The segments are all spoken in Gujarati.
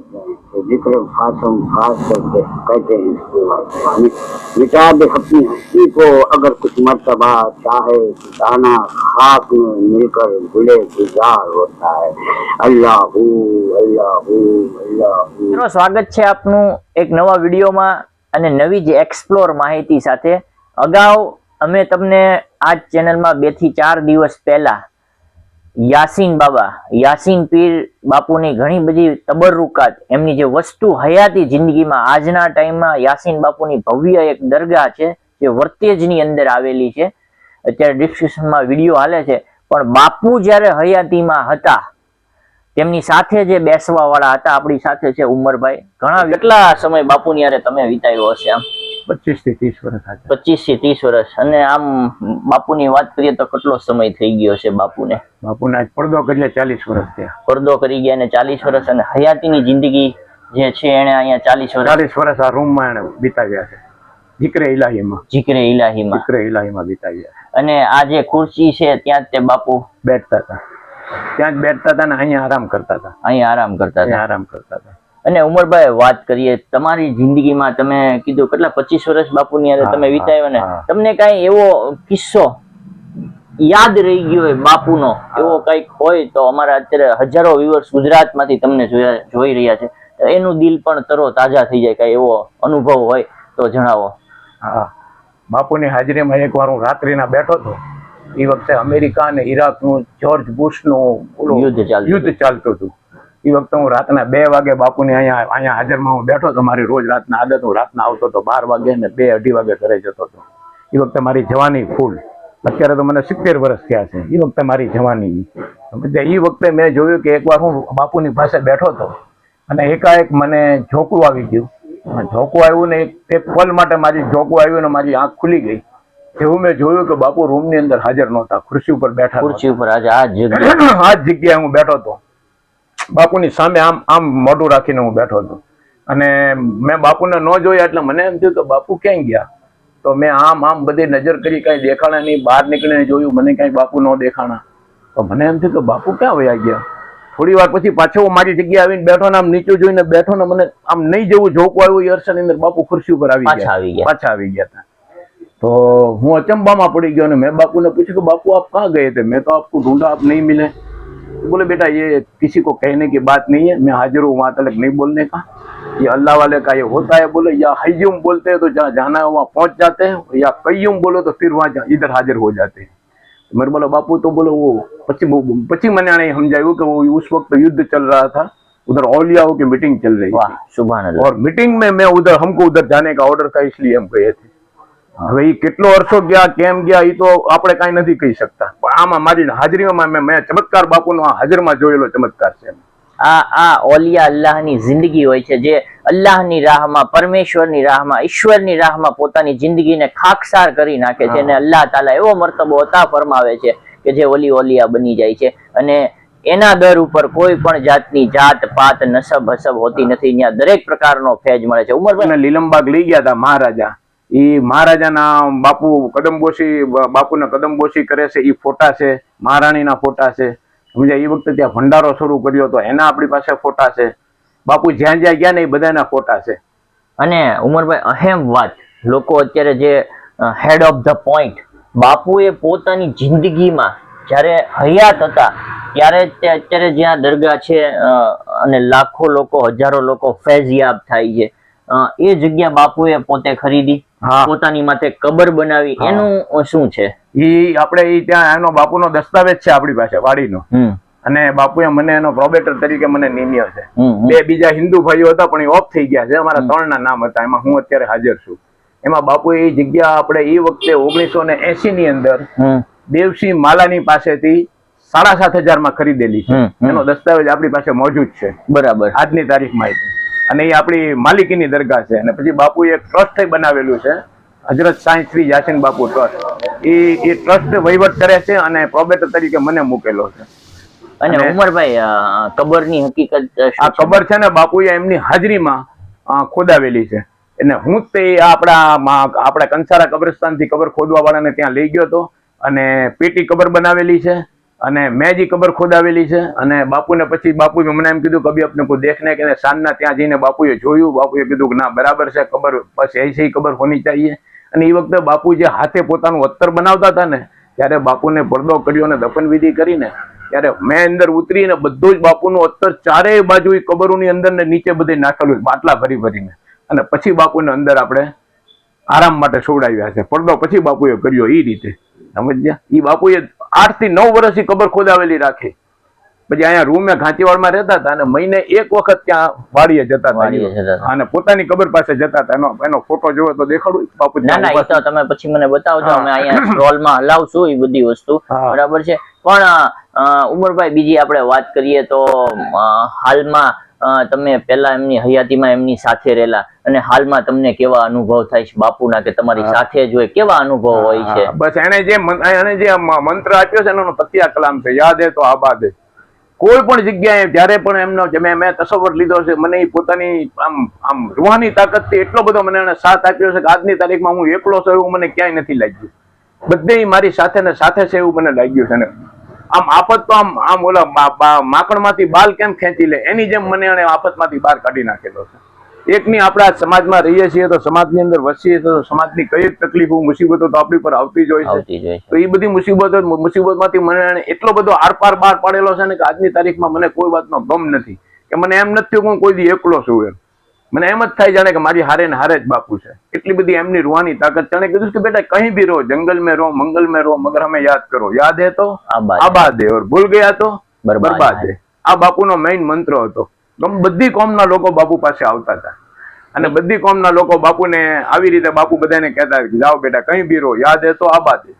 कहते हैं कि जिक्र फासम फास करके कहते हैं इसको मि- मिटा दे अपनी हस्ती को अगर कुछ मर्तबा चाहे दाना खाक में मिलकर गुले गुजार होता है अल्लाह अल्लाह अल्लाह મિત્રો સ્વાગત છે આપનું એક નવા વિડીયોમાં અને નવી જ એક્સપ્લોર માહિતી સાથે અગાઉ અમે તમને આ જ ચેનલમાં બે થી ચાર દિવસ પહેલા યાસીન બાબા, યાસીન પીર બાપુની ઘણી બધી તબરરુકાત, એમની જે વસ્તુ હયાતી જિંદગીમાં આજના ટાઈમમાં યાસીન બાપુની ભવ્ય એક દરગાહ છે, જે વર્તેજની અંદર આવેલી છે. અત્યારે ડિસ્ક્રિપ્શનમાં વીડિયો હાલે છે. પણ બાપુ જ્યારે હયાતીમાં હતા તેમની સાથે જે બેસવા વાળા હતા આપણી સાથે છે ઉમરભાઈ. ઘણા કેટલા સમય બાપુ ની તમે વિતાવ્યો હશે આમ? પચીસથી ત્રીસ વર્ષ પચીસથી ત્રીસ વર્ષ. અને આમ બાપુની વાત કરીએ તો કેટલો સમય થઈ ગયો છે બાપુને? બાપુને આજ પડદો કરી ચાલીસ વર્ષ થયા. પડદો કરી ગયા અને ચાલીસ વર્ષ. અને હયાતીની જિંદગી જે છે એને અહીંયા ચાલીસ વર્ષ ચાલીસ વર્ષ આ રૂમમાં એને વિતાવ્યા છે. જીકરે ઇલાહીમાં જીકરે ઇલાહીમાં જીકરે ઇલાહીમાં વિતાવ્યા અને આ જે ખુરશી છે ત્યાં જ તે બાપુ બેઠતા હતા. ત્યાં જ બેઠતા હતા ને અહીંયા આરામ કરતા હતા. અહીં આરામ કરતા હતા. આરામ કરતા હતા. અને ઉમરભાઈ વાત કરીએ તમારી જિંદગીમાં તમે કીધું કેટલા પચીસ વર્ષ બાપુની હા, તમે વિતાવ્યો ને. તમને કઈ એવો કિસ્સો યાદ રહી ગયો હોય બાપુનો? એવો કંઈક હોય તો અમારા અત્યારે હજારો વ્યુઅર્સ ગુજરાતમાંથી તમને જોયા જોઈ રહ્યા છે. એનું દિલ પણ તરો તાજા થઈ જાય કઈ એવો અનુભવ હોય તો જણાવો. હા. બાપુની હાજરીમાં એકવાર હું રાત્રિના બેઠો હતો. એ વખતે અમેરિકા અને ઈરાકનું જોર્જ બુશનું યુદ્ધ ચાલતું હતું. એ વખતે હું રાતના બે વાગે બાપુની અહીંયા અહીંયા હાજરમાં હું બેઠો હતો. મારી રોજ રાતના આદત હું રાતના આવતો હતો બાર વાગે ને બે અઢી વાગે ઘરે જતો હતો. એ વખતે મારી જવાની ફૂલ. અત્યારે તો મને સિત્તેર વર્ષ થયા છે. એ વખતે મારી જવાની. એ વખતે મેં જોયું કે એકવાર હું બાપુની પાસે બેઠો હતો અને એકાએક મને ઝોકું આવી ગયું. ઝોકું આવ્યું ને એક પલ માટે મારી ઝોકું આવ્યું ને મારી આંખ ખુલી ગઈ. એવું મેં જોયું કે બાપુ રૂમની અંદર હાજર નહોતા ખુરશી ઉપર બેઠા ખુરશી ઉપર આજે આ જગ્યા. આ જગ્યાએ હું બેઠો હતો. બાપુની સામે આમ આમ મોઢું રાખીને હું બેઠો હતો. અને મેં બાપુને ન જોયા એટલે મને એમ થયું કે બાપુ ક્યાંય ગયા? તો મેં આમ આમ બધી નજર કરી કાંઈ દેખાણા નહીં બહાર નીકળીને જોયું મને કાંઈ બાપુ ન દેખાણા. તો મને એમ થયું કે બાપુ ક્યાં વયા ગયા? થોડી વાર પછી પાછો હું મારી જગ્યાએ આવીને બેઠો ને આમ નીચું જોઈને બેઠો ને મને આમ નહીં જવું જોકું આવ્યું એ અરસાની અંદર બાપુ ખુરશી ઉપર આવી પાછા આવી ગયા. પાછા આવી ગયા હતા. तो हूँ अचंबामा पड़ी गया मैं बापू ने पूछा कि बापू आप कहाँ गए थे? मैं तो आपको ढूंढा आप नहीं मिले। तो बोले बेटा ये किसी को कहने की बात नहीं है मैं हाजिर हूँ वहाँ तक नहीं बोलने का। ये अल्लाह वाले का ये होता है बोले या हय्युम बोलते हैं तो जहाँ जाना है वहाँ पहुँच जाते हैं या कयुम बोलो तो फिर वहाँ इधर हाजिर हो जाते हैं। तो मेरे बोला बापू तो बोलो वो पच्चीस पच्चीस महीना हम जाए कि वो उस वक्त युद्ध चल रहा था उधर औलियाओं की मीटिंग चल रही थी। और मीटिंग में मैं उधर हमको उधर जाने का ऑर्डर था इसलिए हम गए थे। હવે એ કેટલો અરસો ગયા કેમ ગયા એ તો આપણે કાંઈ નથી કહી શકતા. પણ આમાં મારી હાજરીમાં મેં ચમત્કાર બાપુનો આ હાજરમાં જોયેલો ચમત્કાર છે. આ આ ઓલિયા અલ્લાહની જિંદગી હોય છે જે અલ્લાહની રાહમાં પરમેશ્વરની રાહમાં ઈશ્વરની રાહમાં પોતાની જિંદગીને ખાકસાર કરી નાખે છે અને અલ્લાહ તાલા એવો મરતબો હતા ફરમાવે છે કે જે ઓલી ઓલિયા બની જાય છે. અને એના દર ઉપર કોઈ પણ જાતની જાત પાત નસબ હસબ હોતી નથી. ત્યાં દરેક પ્રકારનો ફેજ મળે છે. ઉમરભાઈ લીલમબાગ લઈ ગયા હતા મહારાજા. એ મહારાજાના બાપુ કદમબોશી, બાપુને કદમબોશી કરે છે એ ફોટા છે, મહારાણીના ફોટા છે. સમજ્યા? એ વખતે ત્યાં ભંડારો શરૂ કર્યો હતો, એના આપણી પાસે ફોટા છે. બાપુ જ્યાં જ્યાં ગયા ને એ બધાના ફોટા છે. અને ઉમરભાઈ, અહેમ વાત. લોકો અત્યારે જે હેડ ઓફ ધ પોઈન્ટ બાપુએ પોતાની જિંદગીમાં જ્યારે હયાત હતા, ત્યારે તે અત્યારે જ્યાં દરગાહ છે અને લાખો લોકો, હજારો લોકો ફૈઝયાબ થાય છે. એ જગ્યા બાપુએ પોતે ખરીદી. પોતાની માથે કબર બનાવી એનું શું છે? ઈ આપણે ઈ ત્યાં એનો બાપુનો દસ્તાવેજ છે આપણી પાસે વાડીનો. અને બાપુએ મને એનો પ્રોબેટર તરીકે મને નિમ્યો છે. બે બીજા હિન્દુ ભાઈઓ હતા પણ એ ઓફ થઈ ગયા છે. અમારા ત્રણના નામ હતા એમાં હું અત્યારે હાજર છું. એમાં બાપુએ એ જગ્યા આપણે એ વખતે ઓગણીસો ને એસી ની અંદર દેવસિંહ માલાની પાસેથી સાડા સાત હજારમાં ખરીદેલી છે. એનો દસ્તાવેજ આપણી પાસે મોજૂદ છે. બરાબર. આજની તારીખમાં એ. અને એ આપણી માલિકીની દરગાહ છે. અને પછી બાપુએ એક ટ્રસ્ટ બનાવેલું છે. હજરત સાંઈ શ્રી યાસીન બાપુ ટ્રસ્ટ એ એ ટ્રસ્ટ વહીવટ કરે છે અને પ્રોબેટર તરીકે મને મૂકેલો છે. અને ઉમરભાઈ કબરની હકીકત આ? કબર છે ને બાપુએ એમની હાજરીમાં ખોદાવેલી છે. અને હું તે આપણા આપણા કંસારા કબ્રસ્તાનથી કબર ખોદવા વાળાને ત્યાં લઈ ગયો હતો અને પેટી કબર બનાવેલી છે. અને મેં જે કબર ખોદાવેલી છે અને બાપુને પછી બાપુએ મને એમ કીધું કે કબી આપને કોઈ દેખને કે સાંજના ત્યાં જઈને બાપુએ જોયું. બાપુએ કીધું કે ના, બરાબર છે, કબર બસ એસી કબર હોની ચાહીએ અને એ વખતે બાપુ જે હાથે પોતાનું અત્તર બનાવતા હતા ને, ત્યારે બાપુને પડદો કર્યો અને દફનવિધિ કરીને, ત્યારે મેં અંદર ઉતરીને બધું જ બાપુનું અત્તર ચારેય બાજુ કબરોની અંદર ને નીચે બધે નાખેલું બાટલા ભરી ભરીને. અને પછી બાપુને અંદર આપણે આરામ માટે સોડાવ્યા છે. પડદો પછી બાપુએ કર્યો એ રીતે. સમજ્યા? એ બાપુએ આઠથી નવ વર્ષથી કબર ખોદાવેલી રાખી. પછી અહીંયા રૂમે ઘાંચીવાડમાં રહેતા હતા અને મહિને એક વખત ત્યાં વાડીએ જતા હતા. અને પોતાની કબર પાસે જતા હતા. એનો એનો ફોટો જોયો તો દેખાડું. બાપુ ના ના તો તમે પછી મને બતાવજો. અમે અહીંયા સ્ક્રોલમાં હલાવશું એ બધી વસ્તુ. બરાબર છે. પણ ઉમરભાઈ બીજી આપણે વાત કરીએ તો હાલમાં તમે પહેલા એમની હયાતીમાં એમની સાથે રહેલા અને હાલમાં તમને કેવા અનુભવ થાય છે બાપુના કે તમારી સાથે જ હોય કેવા અનુભવ હોય છે? બસ એને જે એને જે મંત્ર આપ્યો છે એનો પત્યા કલામ છે. યાદ હે તો આબાદ હે. કોઈ પણ જગ્યાએ જ્યારે પણ એમનો મેં મેં તસવર લીધો છે મને એ પોતાની આમ આમ રૂહાની તાકાતથી એટલો બધો મને એને સાથ આપ્યો છે કે આજની તારીખમાં હું એકલો છું એવું મને ક્યાંય નથી લાગ્યું. બધે મારી સાથે ને સાથે છે એવું મને લાગ્યું છે ને. આમ આફત તો આમ આમ ઓલા માકડમાંથી બાલ કેમ ખેંચી લે? એની જેમ મને એને આફતમાંથી બહાર કાઢી નાખેલો છે. એકની આપણા સમાજમાં રહીએ છીએ તો સમાજની અંદર વસીએ તો સમાજની કઈ તકલીફો મુસીબતો તો આપણી પર આવતી જ હોય છે. તો એ બધી મુસીબતો મુસીબતમાંથી મને એને એટલો બધો આરપાર બહાર પાડેલો છે ને કે આજની તારીખમાં મને કોઈ વાતનો ગમ નથી. કે મને એમ નથી થયું કે હું કોઈ દી એકલો છું એમ. મને એમ જ થાય જાણે કે મારી હારે ને હારે જ બાપુ છે. એટલી બધી એમની રોવાની તાકાત. તેણે કીધું કે બેટા કहीं भी रो જંગલ મેં રો મંગલ મેં રો મગર હમે યાદ કરો. યાદ હે તો? આબાદ. હે. ઓર ભૂલ ગયા તો? બરબાદ. હે. આ બાપુનો મેઇન મંત્ર હતો. બધી કોમના લોકો બાપુ પાસે આવતા હતા. અને બધી કોમના લોકો બાપુને આવી રીતે બાપુ બધાને કહેતા જાઓ બેટા કઈ બી રો યાદ હે તો આબાદ હે.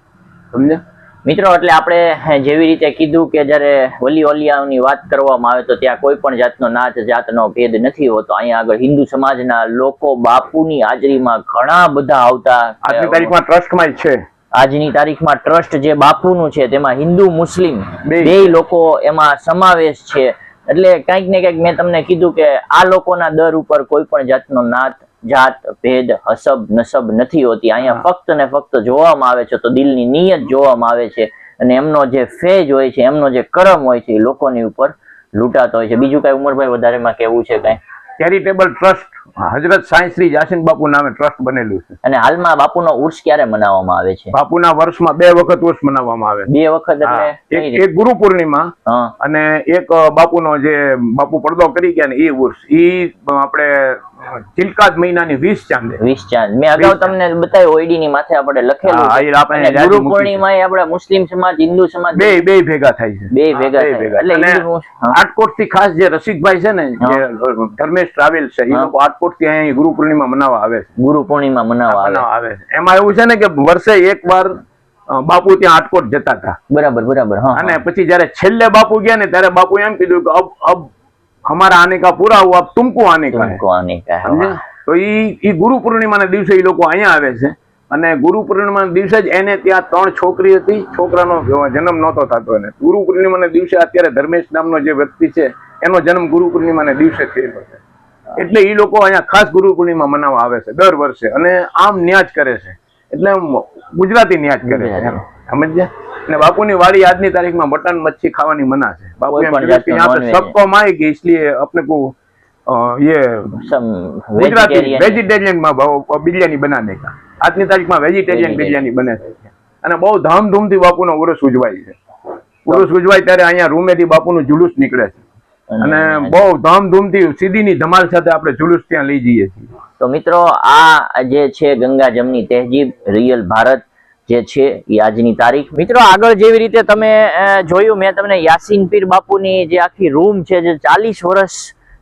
સમજ્યા? મિત્રો એટલે આપણે જેવી રીતે કીધું કે જ્યારે વલી ઓલિયાઓની વાત કરવામાં આવે તો ત્યાં કોઈ પણ જાતનો નાચ જાતનો ભેદ નથી હોતો. અહીંયા આગળ હિન્દુ સમાજના લોકો બાપુની હાજરીમાં ઘણા બધા આવતા આજની તારીખમાં ટ્રસ્ટમાં છે. આજની તારીખમાં ટ્રસ્ટ જે બાપુનું છે તેમાં હિન્દુ મુસ્લિમ. બે. લોકો એમાં સમાવેશ છે. એટલે કંઈક ને કંઈક મેં તમને કીધું કે આ લોકોના દર ઉપર કોઈ પણ જાતનો નાત જાત ભેદ હસબ નસબ નથી હોતી. અહીંયા ફક્ત ને ફક્ત જોવામાં આવે છે તો દિલની નિયત જોવામાં આવે છે અને એમનો જે ફેજ હોય છે એમનો જે કરમ હોય છે એ લોકોની ઉપર લૂંટાતો હોય છે. બીજું કઈ ઉમરભાઈ વધારેમાં કેવું છે કઈ? ચેરિટેબલ ટ્રસ્ટ હજરત સાંઈ શ્રી જાસીન બાપુ નામે ટ્રસ્ટ બનેલું છે. અને હાલમાં બાપુનો ઉર્સ ક્યારે મનાવવામાં આવે છે? બાપુના વર્ષમાં બે વખત વર્ષ મનાવવામાં આવે બે વખત. એટલે એક ગુરુ પૂર્ણિમા અને એક બાપુનો જે બાપુ પડદો કરી ગયા ને એ વર્ષ ઈ આપણે ચિલકાત મહિનાની 20 ચાંદે. 20 ચાંદ. મેં અગાઉ તમને બતાવ્યું ઓઈડી ની માથે આપણે લખેલું છે. આપણે ગુરુ પૂર્ણિમા એ આપણા મુસ્લિમ સમાજ હિન્દુ સમાજ બે બે ભેગા થાય છે. બે ભેગા થાય. એટલે આટકોટથી ખાસ જે રસિકભાઈ છે ને જે ધર્મેશ ટ્રાવેલ છે એ લોકો આટકોટથી અહીં ગુરુ પૂર્ણિમા મનાવવા આવે છે. ગુરુ પૂર્ણિમા મનાવવા આવે. છે. એમાં એવું છે ને કે વર્ષે એક વાર બાપુ ત્યાં આટકોટ જતા હતા. બરાબર બરાબર હા અને પછી જયારે છેલ્લે બાપુ ગયા ને ત્યારે બાપુ એમ કીધું કે અબ અબ हमारा आने का पूरा हुआ अब तुमको आने का तुमको है। आने તો ઈ ગુરુ પૂર્ણિમાના દિવસે એ લોકો અહીંયા આવે છે અને ગુરુ પૂર્ણિમાના દિવસે જ એને ત્યાં ત્રણ છોકરી હતી છોકરાનો જન્મ નહોતો થતો એને ગુરુ પૂર્ણિમા ના દિવસે અત્યારે ધર્મેશ નામનો જે વ્યક્તિ છે એનો જન્મ ગુરુ પૂર્ણિમા ના દિવસે થયેલો છે એટલે એ લોકો અહીંયા ખાસ ગુરુ પૂર્ણિમા મનાવવા આવે છે દર વર્ષે અને આમ ન્યાજ કરે છે એટલે આમ ગુજરાતી ન્યાજ કરે છે એમ. સમજ્યા અને બાપુની વાડી આજની તારીખમાં મટન મચ્છી ખાવાની મના છે બાપુ કોઈ એમ પણ કીધું કે જાતનું यहाँ पे non-veg. सबको माएगी इसलिए अपने को अ, ये સમ ગુજરાતી vegetarian. વેજીટેરિયન માં ભાવ બિરયાની બનાને કા આજની તારીખમાં વેજીટેરિયન Vegetarian. બિરયાની બને છે અને બહુ ધામધૂમથી બાપુનો ઉરસ ઉજવાય છે ઉરસ ઉજવાય ત્યારે અહીંયા રૂમેથી બાપુનું જુલુસ નીકળે છે અને બહુ ધામધૂમથી સીધીની ધમાલ સાથે આપણે જુલુસ ત્યાં લઈ જઈએ છીએ. તો મિત્રો આ જે છે ગંગા જમની તહેજીબ રિયલ ભારત જે છે એ આજની તારીખ. મિત્રો આગળ જેવી રીતે તમે જોયું મેં તમને યાસીન પીર બાપુની જે આખી રૂમ છે જે ચાલીસ વર્ષ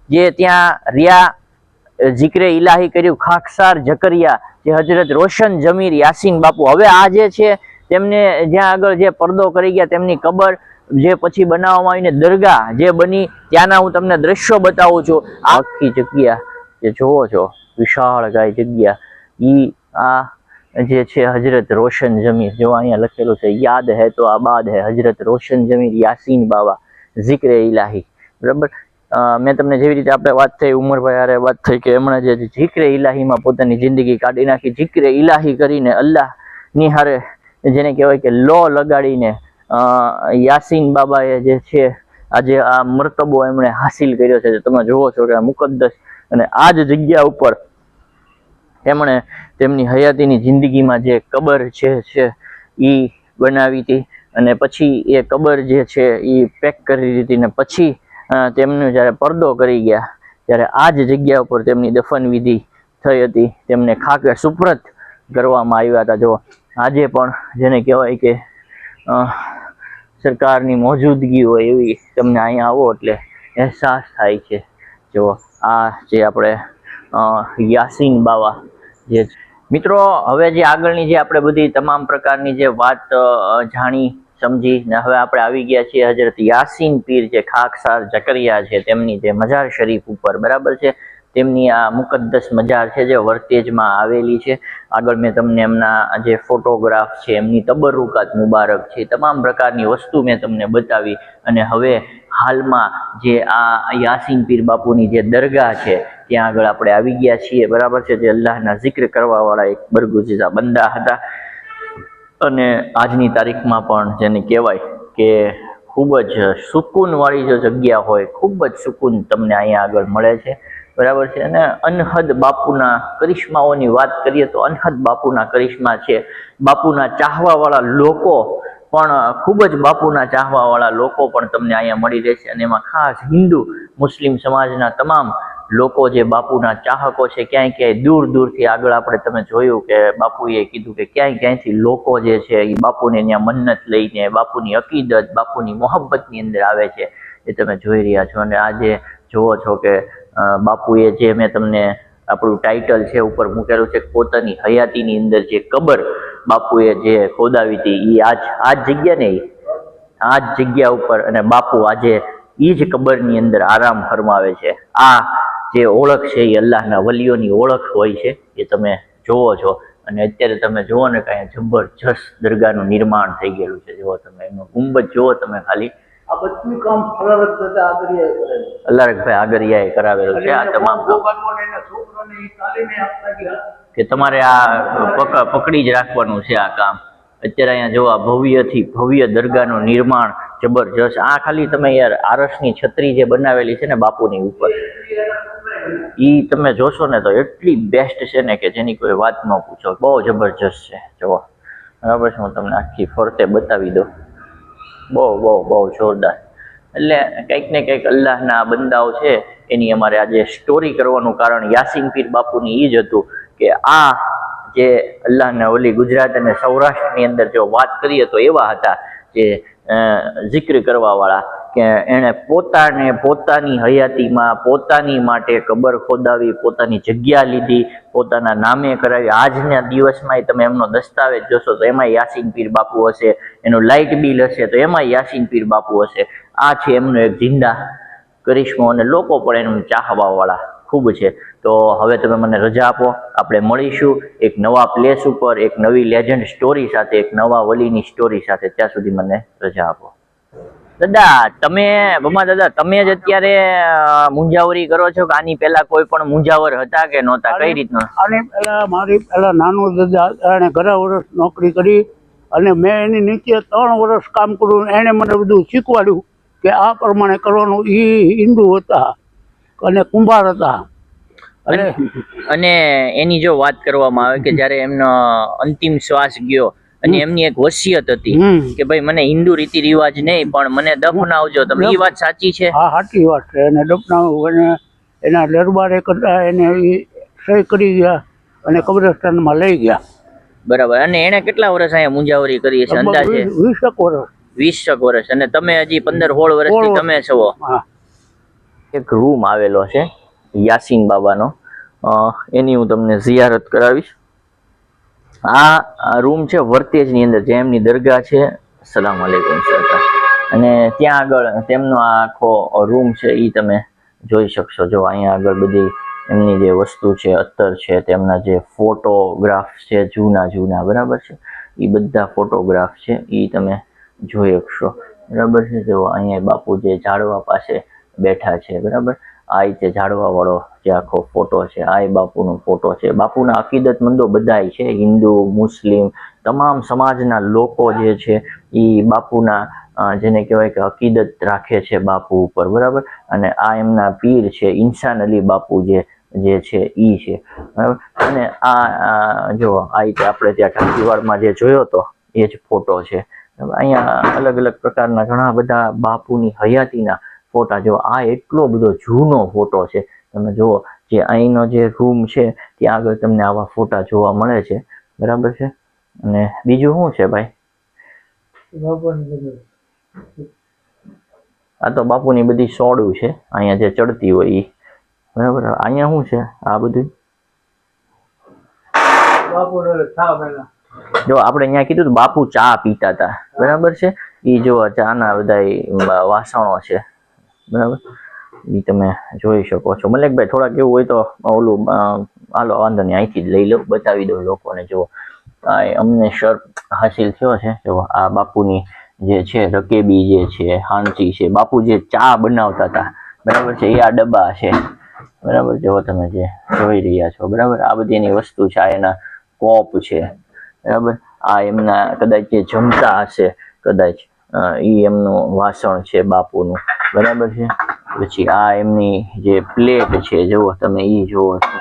જે ત્યાં રિયા જીકરે ઇલાહી કર્યું ખાકસાર જકરિયા જે હજરત રોશન જમીર યાસીન બાપુ. હવે આ જે છે તેમને જ્યાં આગળ જે પડદો કરી ગયા તેમની કબર જે પછી બનાવવામાં આવીને દરગાહ જે બની, ત્યાંના હું તમને દ્રશ્યો બતાવું છું. આખી જગ્યા જે જોવો છો, વિશાળ ગાય જગ્યા. ઈ આ જે છે હજરત રોશન જમીર, જો અહીંયા લખેલું છે, યાદ હે તો આબાદ હે હજરત રોશન જમીર યાસીન બાબા zikre ઇલાહી. બરાબર? મેં તમને જેવી રીતે આપણે વાત થઈ, ઉમરભાઈ હારે વાત થઈ કે એમણે જે જીકરે ઇલાહીમાં પોતાની જિંદગી કાઢી નાખી જીકરે ઇલાહી કરીને અલ્લાહની હારે જેને કહેવાય કે લો લગાડીને યાસીન બાબાએ જે છે, આજે આ મર્તબો એમણે હાસિલ કર્યો છે તમે જુઓ છો કે મુકદ્દસ અને આ જ જગ્યા ઉપર એમણે તેમની હયાતીની જિંદગીમાં જે કબર જે છે એ બનાવી હતી અને પછી એ કબર જે છે એ પેક કરી દીધી ને પછી તેમનો જ્યારે પડદો કરી ગયા, ત્યારે આ જ જગ્યા ઉપર તેમની દફન વિધિ થઈ હતી. તેમને ખાકે સુપ્રત કરવામાં આવ્યા હતા. જો આજે પણ જેને કહેવાય કે સરકારની મોજૂદગી હોય એવી તમને અહીંયા આવો એટલે અહેસાસ થાય છે. જો આ જે આપણે યાસીન બાવા જે મિત્રો, હવે જે આગળની જે આપણે બધી તમામ પ્રકારની જે વાત જાણી, સમજી ને હવે આપણે આવી ગયા છીએ હજરત યાસીન પીર જે ખાકસાર જકરિયા છે તેમની જે મજાર શરીફ ઉપર, બરાબર છે? તેમની આ મુકદ્દસ મજાર છે જે વર્તેજમાં આવેલી છે. આગળ મેં તમને એમના જે ફોટોગ્રાફ છે, એમની તબરુકાત મુબારક છે, તમામ પ્રકારની વસ્તુ મેં તમને બતાવી અને હવે હાલમાં જે આ યાસીન પીર બાપુની જે દરગાહ છે, ત્યાં આગળ આપણે આવી ગયા છીએ. બરાબર છે, જે અલ્લાહના જિક્ર કરવાવાળા એક બરગુજીઝા બંદા હતા. અને આજની તારીખમાં પણ જેને કહેવાય કે ખૂબ જ સુકૂનવાળી જો જગ્યા હોય, ખૂબ જ સુકૂન તમને અહીંયા આગળ મળે છે. બરાબર છે? અને અનહદ બાપુના કરિશ્માઓની વાત કરીએ તો અનહદ બાપુના કરિશ્મા છે. બાપુના ચાહવાવાળા લોકો પણ, ખૂબ જ બાપુના ચાહવા વાળા લોકો પણ તમને અહીંયા મળી રહેશે. અને એમાં ખાસ હિન્દુ મુસ્લિમ સમાજના તમામ લોકો જે બાપુના ચાહકો છે, ક્યાંય ક્યાંય દૂર દૂરથી આગળ આપણે તમે જોયું કે બાપુએ કીધું કે ક્યાંય ક્યાંયથી લોકો જે છે એ બાપુને ત્યાં મન્નત લઈને, બાપુની અકીદત, બાપુની મોહબ્બતની અંદર આવે છે, એ તમે જોઈ રહ્યા છો. અને આજે જુઓ છો કે બાપુએ જે મેં તમને આપણું ટાઇટલ છે ઉપર મૂકેલું છે પોતાની હયાતીની અંદર જે કબર બાપુએ જે ખોદાવી હતી એ આજ આ જ જગ્યા આ જ જગ્યા ઉપર અને બાપુ આજે એ જ કબરની અંદર આરામ ફરમાવે છે. આ જે ઓળખ છે એ અલ્લાહના વલીઓની ઓળખ હોય છે, એ તમે જોવો છો. અને અત્યારે તમે જુઓ ને કાંઈ જબરજસ્ત દરગાહનું નિર્માણ થઈ ગયેલું છે. જુઓ તમે એનો ગુંબજ જુઓ તમે ખાલી. આ બધું કામ ફરારત થતા આગરિયાએ કરેલું. અલ્લારકભાઈ આગરિયાએ કરાવેલું છે આ તમામ. કે તમારે આ પક- પકડી જ રાખવાનું છે આ કામ. અત્યારે અહીંયા જો આ ભવ્યથી ભવ્ય દરગાહનું નિર્માણ જબરજસ્ત. આ ખાલી તમે યાર આરસની છત્રી જે બનાવેલી છે ને બાપુની ઉપર. ઈ તમે જોશો ને તો એટલી બેસ્ટ છે ને કે જેની કોઈ વાત ન પૂછો. બહુ જબરજસ્ત છે. જુઓ. બરાબર છે હું તમને આખી ફરતે બતાવી દઉં. બહુ બહુ બહુ જોરદાર. એટલે કંઈક ને કંઈક અલ્લાહના બંદાઓ છે, એની અમારે આજે સ્ટોરી કરવાનું કારણ યાસીન પીર બાપુની એ જ હતું કે આ જે અલ્લાહના ઓલી ગુજરાત અને સૌરાષ્ટ્રની અંદર જો વાત કરીએ તો એવા હતા જે જિક્ર કરવા વાળા કે એણે પોતાને પોતાની હયાતીમાં પોતાની માટે કબર ખોદાવી, પોતાની જગ્યા લીધી, પોતાના નામે કરાવી. આજના દિવસમાં તમે એમનો દસ્તાવેજ જોશો તો એમાં યાસીન પીર બાપુ હશે, એનું લાઇટ બિલ હશે તો એમાં યાસીન પીર બાપુ હશે. આ છે એમનો એક જિંદા કરિશ્મો અને લોકો પણ એનું ચાહવાવાળા ખૂબ છે. તો હવે તમે મને રજા આપો, આપણે મળીશું એક નવા પ્લેસ ઉપર, એક નવી લેજન્ડ સ્ટોરી સાથે, એક નવા વલીની સ્ટોરી સાથે. ત્યાં સુધી મને રજા આપો. દાદા તમે બમા દાદા તમે જ અત્યારે મુંજાવરી કરો છો કે આની પહેલા કોઈ પણ મુંજાવર હતા કે નહોતા? કઈ રીતના? આની પહેલા મારી પહેલા નાનો દાદા એણે ઘણા વર્ષ નોકરી કરી અને મેં એની નીચે ત્રણ વર્ષ કામ કર્યું એણે મને બધું શીખવાડ્યું કે આ પ્રમાણે કરવાનું. એ હિન્દુ હતા અને કુંભાર હતા. અને અને એની જો વાત કરવામાં આવે કે જ્યારે એમનો અંતિમ શ્વાસ ગયો અને એમની એક વસિયત હતી કે ભાઈ મને હિન્દુ રીતિ રિવાજ નહીં પણ મને દફનાવજો તમે એ વાત સાચી છે? હા સાચી વાત છે. એને દફનાવું અને એના દરબારે કરતા એને સહી કરી ગયા અને કબ્રસ્તાનમાં લઈ ગયા. બરાબર. અને એને કેટલા વર્ષ અહીંયા મુંજાવરી કરી છે? અંદાજે? વીસક વર્ષ. વીસક વર્ષ. અને તમે હજી પંદર સોળ વર્ષથી તમે છો? હા. એક રૂમ આવેલો છે યાસીન બાબાનો. અ, એની હું તમને ઝિયારત કરાવીશ. આ રૂમ છે વર્તેજની અંદર, જે એમની દરગાહ છે. સલામ અલેકુમ સરકાર અને ત્યાં આગળ તેમનો આ આખો રૂમ છે એ તમે જોઈ શકશો. જો અહીંયા આગળ બધી એમની જે વસ્તુ છે, અત્તર છે, તેમના જે ફોટોગ્રાફ છે, જૂના જૂના, બરાબર છે? એ બધા ફોટોગ્રાફ છે એ તમે જોઈ શકશો. બરાબર છે? જો અહીંયા બાપુ જે ઝાડવા પાસે બેઠા છે, બરાબર? આ રીતે ઝાડવાવાળો જે આખો ફોટો છે, આ બાપુનો ફોટો છે. બાપુના અકીદતમંદો બધાય છે, હિન્દુ, મુસ્લિમ, તમામ સમાજના લોકો જે છે, એ બાપુના જેને કહેવાય કે અકીદત રાખે છે બાપુ ઉપર, બરાબર? અને આ એમના પીર છે, ઇન્સાન અલી બાપુ જે જે છે, ઈ છે, બરાબર? અને આ જો, આ રીતે આપણે ત્યાં કાઠીવાડમાં જે જોયો તો, એ જ ફોટો છે. અહીંયા અલગ અલગ પ્રકારના ઘણા બધા બાપુની હયાતીના ફોટા. જો આ એટલો બધો જૂનો ફોટો છે, તમે જુઓ, જે અહીંનો જે રૂમ છે, ત્યાં આગળ તમને આવા ફોટા જોવા મળે છે. બરાબર છે? અને બીજું શું છે ભાઈ? આ તો બાપુની બધી સોડું છે, અહીંયા જે ચડતી હોય ઈ. બરાબર? અહીંયા શું છે આ બધું? જો આપણે અહીંયા કીધું બાપુ ચા પીતા હતા બરાબર છે? એ જો ચાના બધા વાસણો છે. બરાબર? એ તમે જોઈ શકો છો. મલેકભાઈ, થોડાક એવું હોય તો ઓલું હાલો, વાંધો નહીં, અહીંથી જ લઈ લઉં, બતાવી દઉં લોકોને. જુઓ, આ અમને શર્ટ હાસિલ થયો છે. જો આ બાપુની જે છે, રકેબી જે છે, હાંચી છે, બાપુ જે ચા બનાવતા હતા. બરાબર છે? એ આ ડબ્બા છે. બરાબર? જો તમે જે જોઈ રહ્યા છો. બરાબર? આ બધી એની વસ્તુ છે, આ એના કોપ છે. બરાબર? આ એમના કદાચ જે જમતા હશે, કદાચ એ એમનું વાસણ છે, બાપુનું. બરાબર છે? પછી આ એમની જે પ્લેટ છે, જુઓ તમે એ જુઓ છો.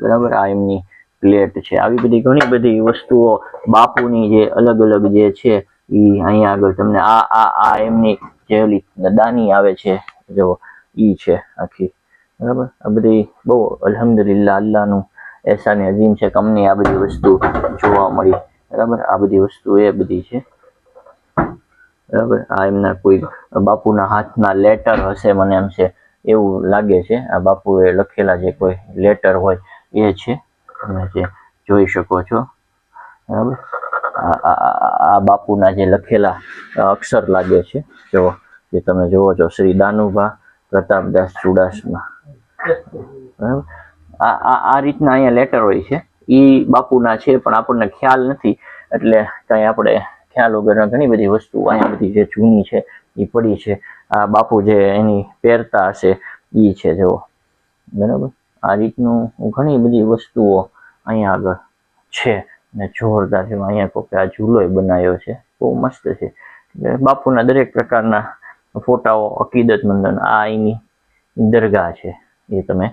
બરાબર? આ એમની પ્લેટ છે. આવી બધી ઘણી બધી વસ્તુઓ બાપુની જે અલગ અલગ જે છે એ અહીંયા આગળ તમને આ આ આ એમની જે ઓલી દાની આવે છે, જુઓ, ઈ છે આખી. બરાબર? આ બધી બહુ અલહમદુલિલ્લા અલ્લાહનું એહસાન અજીમ છે કમની આ બધી વસ્તુ જોવા મળી. બરાબર? આ બધી વસ્તુ એ બધી છે. બરાબર? આ એમના કોઈ બાપુના હાથના લેટર હશે મને એમ છે. એવું લાગે છે. આ બાપુએ લખેલા જે કોઈ લેટર હોય એ છે. તમે જે જોઈ શકો છો. બરાબર? આ બાપુના જે લખેલા અક્ષર લાગે છે. જો, જે તમે જુઓ છો, શ્રી દાનુભા પ્રતાપદાસ ચુડાસમા. બરાબર? આ આ રીતના અહીંયા લેટર હોય છે. એ બાપુના છે, પણ આપણને ખ્યાલ નથી. એટલે કાંઈ આપણે ખ્યાલ વગરના ઘણી બધી વસ્તુ અહીંયા બધી જે જૂની છે એ પડી છે. આ બાપુ જે એની પહેરતા હશે એ છે, જુઓ. બરાબર? આ રીતનું ઘણી બધી વસ્તુઓ અહીંયા આગળ છે ને જોરદાર છે. અહીંયા કોકે આ ઝૂલોય બનાવ્યો છે. બહુ મસ્ત છે. બાપુના દરેક પ્રકારના ફોટાઓ અકીદતમંદન આ એની દરગાહ છે. એ તમે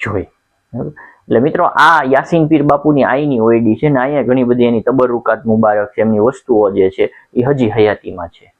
જોઈ. બરાબર? એટલે મિત્રો, આ યાસીન પીર બાપુની આઈની ઓયડી છે ને અહીંયા ઘણી બધી એની તબરુકાત મુબારક છે, એમની વસ્તુઓ જે છે, એ હજી હયાતીમાં છે.